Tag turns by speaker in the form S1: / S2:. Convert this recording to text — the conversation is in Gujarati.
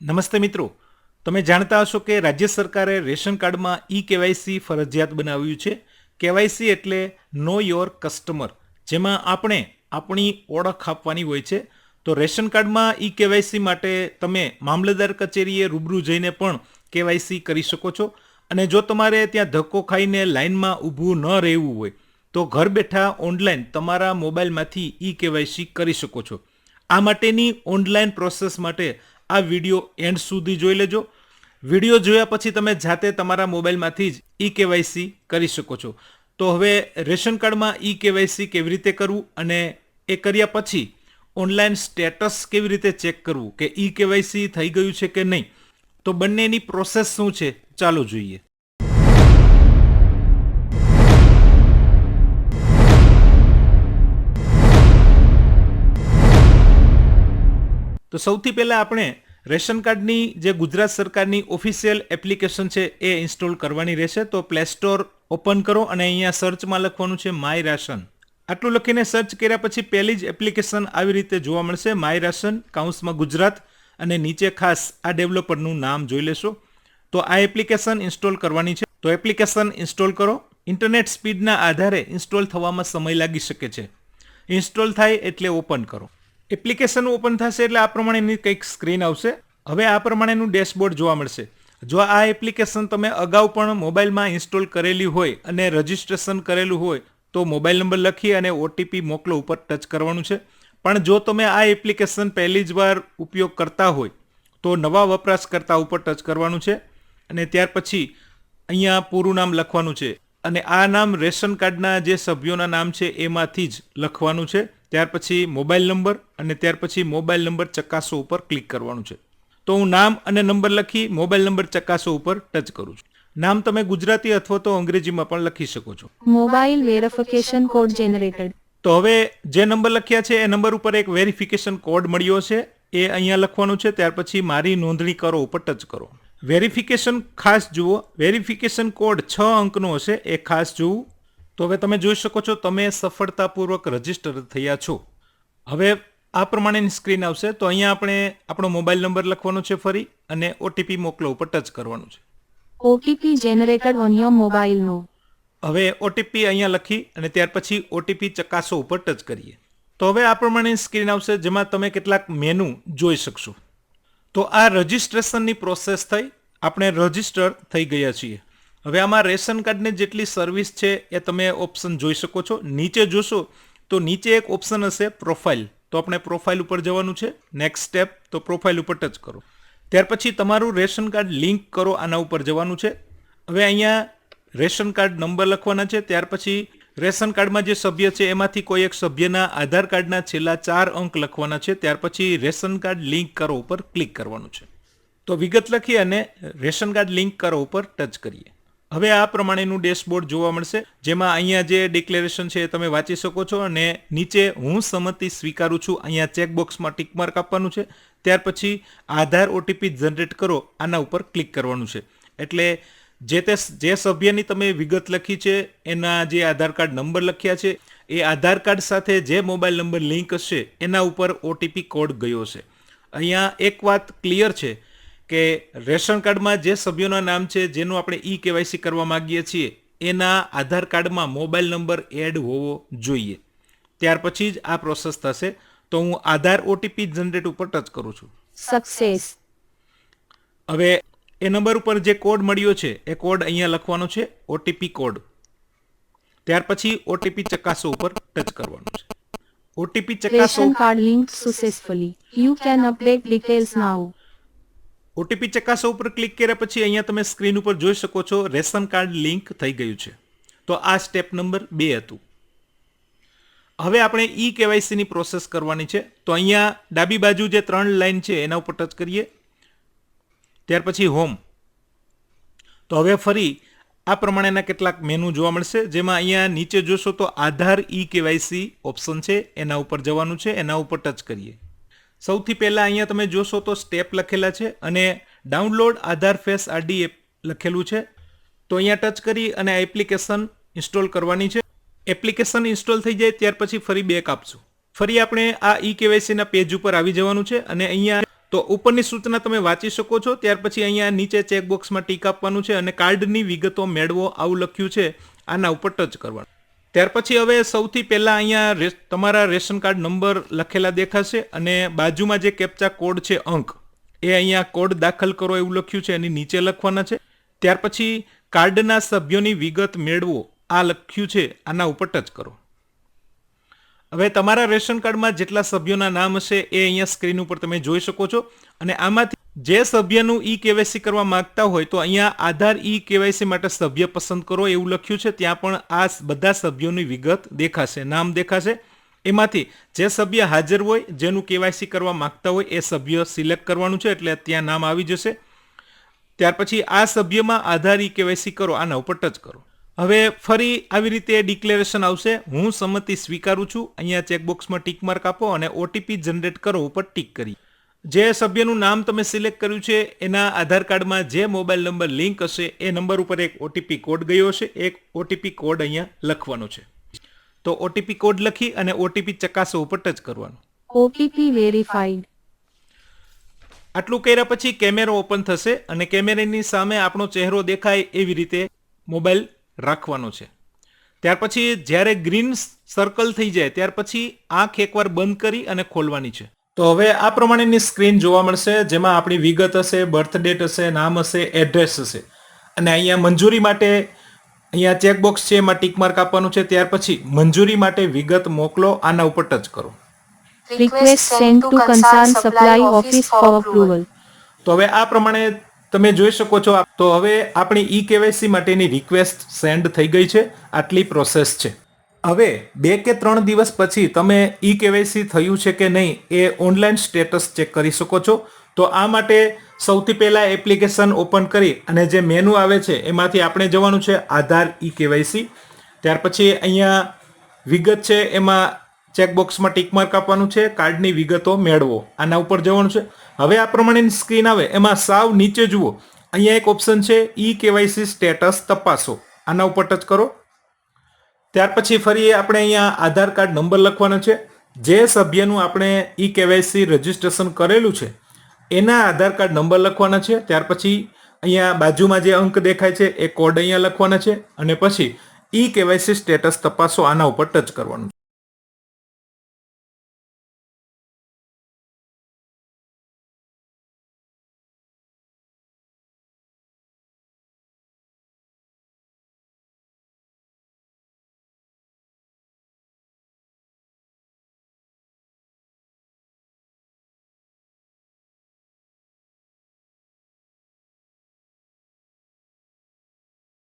S1: નમસ્તે મિત્રો. તમે જાણતા હશો કે રાજ્ય સરકારે રેશન કાર્ડમાં ઈ કેવાયસી ફરજિયાત બનાવ્યું છે. કેવાયસી એટલે નો યોર કસ્ટમર, જેમાં આપણે આપણી ઓળખ આપવાની હોય છે. તો રેશન કાર્ડમાં ઈ કેવાયસી માટે તમે મામલતદાર કચેરીએ રૂબરૂ જઈને પણ કેવાયસી કરી શકો છો. અને જો તમારે ત્યાં ધક્કો ખાઈને લાઇનમાં ઊભું ન રહેવું હોય, તો ઘર બેઠા ઓનલાઈન તમારા મોબાઈલમાંથી ઈ કેવાયસી કરી શકો છો. આ માટેની ઓનલાઈન પ્રોસેસ માટે આ વીડિયો એન્ડ સુધી જોઈ લેજો. વીડિયો જોયા પછી તમે જાતે તમારા મોબાઈલમાંથી જ ઈ કેવાયસી કરી શકો છો. તો હવે રેશન કાર્ડમાં ઈ કેવાયસી કેવી રીતે કરવું અને એ કર્યા પછી ઓનલાઈન સ્ટેટસ કેવી રીતે ચેક કરવું કે ઈ કેવાયસી થઈ ગયું છે કે નહીં? તો બંનેની પ્રોસેસ શું છે? ચાલો જોઈએ. તો સૌથી પહેલાં આપણે રેશન કાર્ડની જે ગુજરાત સરકારની ઓફિશિયલ એપ્લિકેશન છે એ ઇન્સ્ટોલ કરવાની રહેશે. તો પ્લે સ્ટોર ઓપન કરો અને અહીંયા સર્ચમાં લખવાનું છે માય રાશન. આટલું લખીને સર્ચ કર્યા પછી પહેલી જ એપ્લિકેશન આવી રીતે જોવા મળશે. માય રાશન કાઉન્સમાં ગુજરાત અને નીચે ખાસ આ ડેવલપરનું નામ જોઈ લેશો. તો આ એપ્લિકેશન ઇન્સ્ટોલ કરવાની છે. તો એપ્લિકેશન ઇન્સ્ટોલ કરો. ઇન્ટરનેટ સ્પીડના આધારે ઇન્સ્ટોલ થવામાં સમય લાગી શકે છે. ઇન્સ્ટોલ થાય એટલે ઓપન કરો. એપ્લિકેશન ઓપન થશે એટલે આ પ્રમાણેની કંઈક સ્ક્રીન આવશે. હવે આ પ્રમાણેનું ડેશબોર્ડ જોવા મળશે. જો આ એપ્લિકેશન તમે અગાઉ પણ મોબાઈલમાં ઇન્સ્ટોલ કરેલી હોય અને રજિસ્ટ્રેશન કરેલું હોય, તો મોબાઈલ નંબર લખી અને ઓટીપી મોકલો ઉપર ટચ કરવાનું છે. પણ જો તમે આ એપ્લિકેશન પહેલી જ વાર ઉપયોગ કરતા હોય, તો નવા વપરાશકર્તા ઉપર ટચ કરવાનું છે. અને ત્યાર પછી અહીંયા પૂરું નામ લખવાનું છે. અને આ નામ રેશન કાર્ડના જે સભ્યોના નામ છે, એમાંથી જ લખવાનું છે. ત્યાર પછી મોબાઈલ નંબર અને ત્યાર પછી મોબાઈલ નંબર ચકાસો ઉપર ક્લિક કરવાનું છે. તો હું નામ અને નંબર લખી મોબાઈલ નંબર ચકાસો ઉપર ટચ કરું છું. નામ તમે ગુજરાતી અથવા તો અંગ્રેજીમાં પણ લખી શકો છો.
S2: મોબાઈલ વેરિફિકેશન કોડ જનરેટેડ
S1: તો હવે જે નંબર લખ્યા છે એ નંબર ઉપર એક વેરિફિકેશન કોડ મળ્યો છે. એ અહીંયા લખવાનું છે. ત્યાર પછી મારી નોંધણી કરો ઉપર ટચ કરો. વેરિફિકેશન ખાસ જુઓ. વેરિફિકેશન કોડ છ અંકનો હશે. એ ખાસ જોવું તો હવે તમે જોઈ શકો છો તમે સફળતાપૂર્વક રજિસ્ટર થયા છો. હવે આ પ્રમાણેની સ્ક્રીન આવશે તો અહીંયા આપણે આપણો મોબાઈલ નંબર લખવાનો છે ફરી અને ઓટીપી મોકલો ઉપર ટચ કરવાનું છે.
S2: OTP generated on your mobile no.
S1: હવે ઓટીપી અહીંયા લખી અને ત્યાર પછી ઓટીપી ચકાસો ઉપર ટચ કરીએ. તો હવે આ પ્રમાણેની સ્ક્રીન આવશે જેમાં તમે કેટલાક મેનુ જોઈ શકશો. તો આ રજિસ્ટ્રેશનની પ્રોસેસ થઈ. આપણે રજિસ્ટર થઈ ગયા છીએ. હવે આમાં રેશન કાર્ડની જેટલી સર્વિસ છે એ તમે ઓપ્શન જોઈ શકો છો. નીચે જોશો તો નીચે એક ઓપ્શન હશે પ્રોફાઇલ તો આપણે પ્રોફાઇલ ઉપર જવાનું છે. નેક્સ્ટ સ્ટેપ તો પ્રોફાઇલ ઉપર ટચ કરો. ત્યાર પછી તમારું રેશન કાર્ડ લિંક કરો આના ઉપર જવાનું છે. હવે અહીંયા રેશન કાર્ડ નંબર લખવાના છે. ત્યાર પછી રેશન કાર્ડમાં જે સભ્ય છે એમાંથી કોઈ એક સભ્યના આધાર કાર્ડના છેલ્લા ચાર અંક લખવાના છે. ત્યાર પછી રેશન કાર્ડ લિંક કરો ઉપર ક્લિક કરવાનું છે. તો વિગત લખી અને રેશન કાર્ડ લિંક કરો ઉપર ટચ કરીએ. હવે આ પ્રમાણેનું ડેશબોર્ડ જોવા મળશે, જેમાં અહીંયા જે ડિક્લેરેશન છે એ તમે વાંચી શકો છો અને નીચે હું સંમતિ સ્વીકારું છું, અહીંયા ચેકબોક્સમાં ટિક માર્ક આપવાનું છે, ત્યાર પછી આધાર ઓટીપી જનરેટ કરો, આના ઉપર ક્લિક કરવાનું છે. એટલે જે તે જે સભ્યની તમે વિગત લખી છે, એના જે આધાર કાર્ડ નંબર લખ્યા છે, એ આધાર કાર્ડ સાથે જે મોબાઈલ નંબર લિંક હશે, એના ઉપર ઓટીપી કોડ ગયો છે. અહીંયા એક વાત ક્લિયર છે કે રેશન કાર્ડમાં જે સભ્યોના નામ છે જેનું આપણે ઈ કેવાયસી કરવા માગીએ છીએ એના આધાર કાર્ડમાં મોબાઈલ નંબર એડ હોવો જોઈએ. ત્યાર પછી જ આ પ્રોસેસ થશે. તો હું આધાર ઓટીપી જનરેટ ઉપર ટચ કરું છું.
S2: સક્સેસ
S1: હવે એ નંબર ઉપર જે કોડ મળ્યો છે એ કોડ અહીંયા લખવાનો છે ઓટીપી કોડ. ત્યાર પછી ઓટીપી ચકાસો ઉપર ટચ કરવાનું છે. ઓટીપી ચકાસો
S2: card link successfully you can update details now.
S1: OTP ચકાસવા ઉપર ક્લિક કર્યા પછી અહીંયા તમે સ્ક્રીન ઉપર જોઈ શકો છો રેશન કાર્ડ લિંક થઈ ગયું છે. તો આ સ્ટેપ નંબર બે હતું. હવે આપણે ઈ કેવાયસીની પ્રોસેસ કરવાની છે. તો અહીંયા ડાબી બાજુ જે ત્રણ લાઈન છે એના ઉપર ટચ કરીએ. ત્યાર પછી હોમ. તો હવે ફરી આ પ્રમાણેના કેટલાક મેનુ જોવા મળશે. જેમાં અહીંયા નીચે જોશો તો આધાર ઈ કેવાયસી ઓપ્શન છે. એના ઉપર જવાનું છે. એના ઉપર ટચ કરીએ. સૌથી પહેલાં અહીંયા તમે જોશો તો સ્ટેપ લખેલા છે અને download Aadhaar face RD app લખેલું છે. તો અહીંયા ટચ કરી અને આ એપ્લિકેશન ઇન્સ્ટોલ કરવાની છે. એપ્લિકેશન ઇન્સ્ટોલ થઈ જાય ત્યાર પછી ફરી બેક આપશું. ફરી આપણે આ ઈ કેવાયસીના પેજ ઉપર આવી જવાનું છે અને અહીંયા તો ઉપરની સૂચના તમે વાંચી શકો છો. ત્યાર પછી અહીંયા નીચે ચેકબોક્સમાં ટીક આપવાનું છે અને કાર્ડની વિગતો મેળવો. આવું લખ્યું છે. આના ઉપર ટચ કરવાનું. ત્યાર પછી હવે સૌથી પહેલાં અહીંયા તમારા રેશન કાર્ડ નંબર લખેલા દેખાશે અને બાજુમાં જે કેપ્ચા કોડ છે અંક, એ અહીંયા કોડ દાખલ કરો એવું લખ્યું છે, એની નીચે લખવાના છે. ત્યાર પછી કાર્ડના સભ્યોની વિગત મેળવો, આ લખ્યું છે, આના ઉપર ટચ કરો. હવે તમારા રેશન કાર્ડમાં જેટલા સભ્યોના નામ હશે, એ અહીંયા સ્ક્રીન ઉપર તમે જોઈ શકો છો અને આમાંથી જે સભ્યનું ઈ કેવાયસી કરવા માંગતા હોય તો અહીંયા આધાર ઈ કેવાયસી માટે સભ્ય પસંદ કરો એવું લખ્યું છે. ત્યાં પણ આ બધા સભ્યોની વિગત દેખાશે, નામ દેખાશે. એમાંથી જે સભ્ય હાજર હોય, જેનું કેવાયસી કરવા માંગતા હોય, એ સભ્ય સિલેક્ટ કરવાનું છે એટલે ત્યાં નામ આવી જશે. ત્યાર પછી આ સભ્યમાં આધાર ઈ કેવાયસી કરો, આના ઉપર ટચ કરો. હવે ફરી આવી રીતે ડિક્લેરેશન આવશે. હું સંમતિ સ્વીકારું છું. અહીંયા ચેકબોક્સમાં ટીક માર્ક આપો અને ઓટીપી જનરેટ કરો ઉપર ટીક કરી. જે સભ્યનું નામ તમે સિલેક્ટ કર્યું છે એના આધાર કાર્ડમાં જે મોબાઈલ નંબર લિંક હશે એ નંબર ઉપર એક ઓટીપી કોડ ગયો હશે એક ઓટીપી કોડ અહીંયા લખવાનો છે. તો ઓટીપી કોડ લખી અને ઓટીપી ચકાસો ઉપર ટચ કરવાનો.
S2: ઓટીપી વેરીફાઈડ
S1: આટલું કર્યા પછી કેમેરો ઓપન થશે અને કેમેરાની સામે આપણો ચહેરો દેખાય એવી રીતે મોબાઈલ રાખવાનો છે. ત્યાર પછી જ્યારે ગ્રીન સર્કલ થઈ જાય ત્યાર પછી આંખ એકવાર બંધ કરી અને ખોલવાની છે. તો હવે આ પ્રમાણેની સ્ક્રીન જોવા મળશે જેમાં આપણી વિગત હશે બર્થ ડેટ હશે નામ હશે એડ્રેસ હશે. અને અહીંયા મંજૂરી માટે અહીંયા ચેકબોક્સ છે એમાં ટીક માર્ક આપવાનું છે ત્યાર પછી મંજૂરી માટે વિગત મોકલો આના ઉપર ટચ કરો. તો હવે આ પ્રમાણે તમે જોઈ શકો છો તો હવે આપણી ઈ કેવાયસી માટેની રિક્વેસ્ટ સેન્ડ થઈ ગઈ છે આટલી પ્રોસેસ છે. હવે બે કે ત્રણ દિવસ પછી તમે ઈ કેવાયસી થયું છે કે નહીં એ ઓનલાઈન સ્ટેટસ ચેક કરી શકો છો. તો આ માટે સૌથી પહેલાં એપ્લિકેશન ઓપન કરી અને જે મેનુ આવે છે એમાંથી આપણે જવાનું છે આધાર ઈ કેવાયસી. ત્યાર પછી અહીંયા વિગત છે એમાં ચેકબોક્સમાં ટીક માર્ક આપવાનું છે, કાર્ડની વિગતો મેળવો. આના ઉપર જવાનું છે. હવે આ પ્રમાણેની સ્ક્રીન આવે, એમાં સાવ નીચે જુઓ. અહીંયા એક ઓપ્શન છે ઈ કેવાયસી સ્ટેટસ તપાસો. આના ઉપર ટચ કરો. ત્યાર પછી ફરી આપણે અહીંયા આધાર કાર્ડ નંબર લખવાનો છે. જે સભ્યનું આપણે ઈ કેવાયસી રજીસ્ટ્રેશન કરેલું છે, એના આધાર કાર્ડ નંબર લખવાના છે. ત્યાર પછી અહીંયા બાજુમાં જે અંક દેખાય છે, એ કોડ અહીંયા લખવાના છે અને પછી ઈ કેવાયસી સ્ટેટસ તપાસો, આના ઉપર ટચ કરવાનું